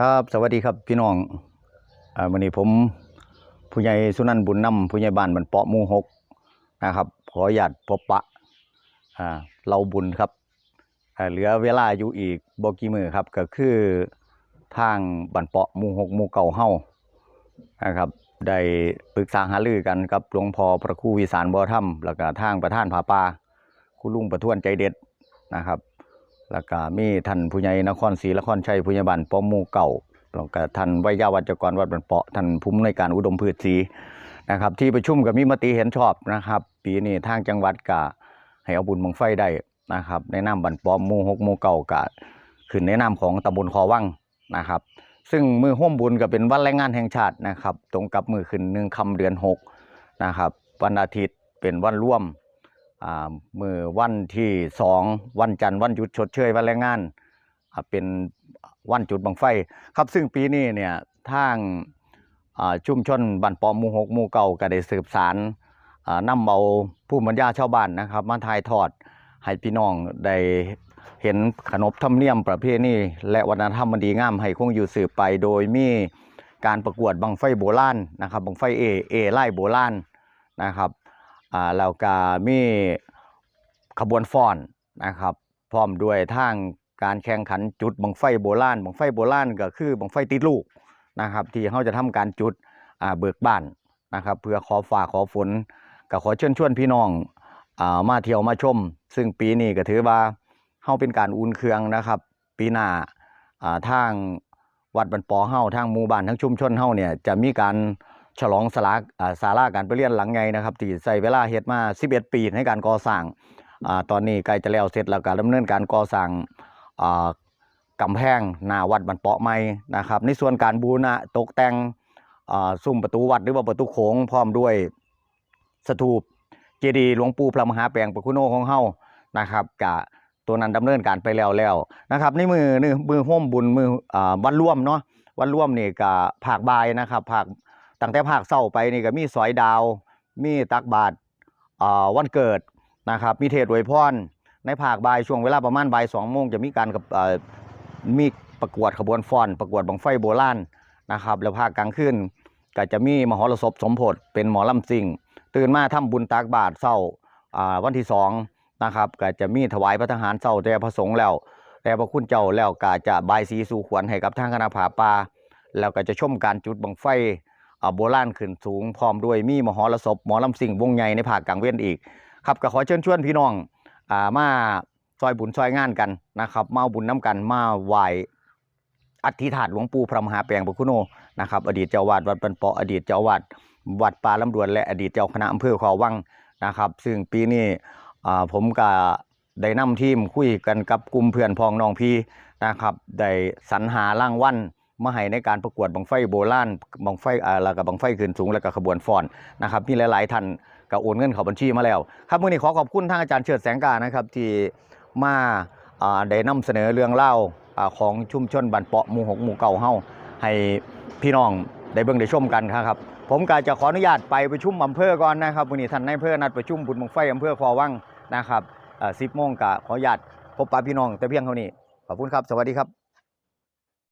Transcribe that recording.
ครับสวัสดีครับพี่น้องอวันนี้ผมผู้ใหญ่สุนันท์บุญนำผู้ใหญ่บ้านบันเปาะมูหกนะครับ ขออนุญาตพบปะเราบุญครับเหลือเวลาอยู่อีกบกี่มือครับก็คือทางบันเปาะมูหกมูเก่าเฮ้านะครับได้ปรึกษาหารือกันกับหลวงพ่อพระครูวิสารบ่อถ้ำแล้วก็ทางประธานผาป่าคุณลุงประทวนใจเด็ดนะครับ แล้วก็มีท่านผู้ใหญ่นครศรีนครชัยผู้ใหญ่บ้านป้อมมูเก่าแล้วก็ท่านวิยาวัจกรวัดบันเปาะท่านผู้อำนวยการอุดมพืชศรีนะครับ ที่ประชุมก็มีมติเห็นชอบนะครับ ปีนี้ทางจังหวัดก็ให้เอาบุญบังไฟได้นะครับ ในนามบันปาะหมู่หกมูเก่าก็ขึ้นในนามของตำบลคอวังนะครับ ซึ่งมือห่วมบุญก็เป็นวันแรงงานแห่งชาตินะครับ ตรงกับมือขึ้นหนึ่งคำเดือนหกนะครับวันอาทิตย์เป็นวันร่วม มือวันที่สองวันจันทร์วันหยุดชดเชยวันแรงงานเป็นวันจุดบังไฟ ครับซึ่งปีนี้เนี่ยทางอ่าชุมชนบ้านปอมหมู่หกหมู่เก่าก็ได้สืบสารอ่านำเอาผู้บรรยาชาวบ้านนะครับ มาถ่ายทอดให้พี่น้องได้เห็นขนบธรรมเนียมประเพณีและวัฒนธรรมมันดีงามให้คงอยู่สืบไปโดยมีการประกวดบังไฟโบราณนะครับบังไฟเอเอไล่โบราณนะครับ อ่าแล้วก็มีขบวนฟ้อนนะครับ พร้อมด้วยทางการแข่งขันจุดบังไฟโบราณบังไฟโบราณก็คือบังไฟติดลูกนะครับ ที่เขาจะทำการจุดอ่าเบิกบ้านนะครับ เพื่อขอฟ้าขอฝนก็ขอเชิญชวนพี่น้องอ่ามาเที่ยวมาชม ซึ่งปีนี้ก็ถือว่าเฮาเป็นการอุ่นเครื่องนะครับ ปีหน้าอ่าทางวัดบันปอเฮาทางหมู่บ้านทั้งชุมชนเฮาเนี่ยจะมีการ ฉลองสลาอ่าศาการไปเรียนหลังไงนะครับที่ใส่เวลาเฮ็ดมา 11 ปีในการก่อสร้างอตอนนี้ใกล้จะแล้วเสร็จแล้วก็ดำเนินการก่อสร้างอ่ากำแพงหน้าวัดบันเปาะใหม่นะครับ ในส่วนการบูรณะตกแต่งซุ้มประตูวัดหรือว่าประตูโขงพร้อมด้วยสถูปเจดีย์หลวงปู่พระมหาแปลงปะคุโนของเฮานะครับกะตัวนั้นดำเนินการไปแล้วแล้วนะครับในมือนี่มือห่มบุญมืออวันร่วมเนาะวันร่วมนี่กะภาคบายนะครับภาค ตั้งแต่ภาคเศร้าไปนี่ก็มีสอยดาว มีตักบาตรอ่าวันเกิดนะครับมีเทศอวยพรในภาคบ่ายช่วงเวลาประมาณบ่ายสองโมงจะมีการกับมีประกวดขบวนฟ้อน ประกวดบังไฟโบราณนะครับแล้วภาคกลางคืนก็จะมีมหรสพสมโพธิเป็นหมอลำซิ่ง ตื่นมาทำบุญตักบาตรเศร้าอ่าวันที่สองนะครับก็จะมีถวายพระทหารเศร้าแด่พระสงฆ์แล้วแต่พระคุณเจ้าแล้วก็จะบายสีสู่ขวัญให้กับทางคณะผาปาแล้วก็จะชมการจุดบังไฟ โบราณขึ้นสูงพร้อมด้วยมีมหรสพหมอลำสิงวงใหญ่ในภาคกลางเว้นอีก ครับก็ขอเชิญชวนพี่น้องอ่ามาซอยบุญซอยงานกันนะครับมาเอาบุญน้ำกันมาไหวอธิษฐานหลวงปู่พระมหาแปลงพระคุณโนนะครับอดีตเจ้าวาดวัดปันเปาะอดีตเจ้าวาดวัดป่าลำดวนและอดีตเจ้าคณะอำเภอขอวังนะครับ ซึ่งปีนี้อ่าผมก็ได้นำทีมคุยกันกับกลุ่มเพื่อนพ้องน้องพี่นะครับได้สรรหารางวัล มาให้ในการประกวดบังไฟโบราณบังไฟอ่าแล้วก็บังไฟขึ้นสูงแล้วก็ขบวนฟ้อนนะครับมีหลายๆท่านก็โอนเงินเข้าบัญชีมาแล้ว ครับมื้อนี้ขอขอบคุณทางอาจารย์เฉิดแสงกานะครับที่มาอ่าได้นำเสนอเรื่องเล่าอ่าของชุมชนบันเปาะหมู่หกหมู่เก่าเฮาให้พี่น้องได้เบิ่งได้ชมกันครับผมก็จะขออนุญาตไปประชุมอำเภอก่อนนะครับมื้อนี้ท่านนายอำเภอนัดประชุมบุญบังไฟอำเภอคอวังนะครับเอ่อ10โมงก็ขออนุญาตพบปะพี่น้องแต่เพียงเท่านี้ขอบคุณครับ สวัสดีครับ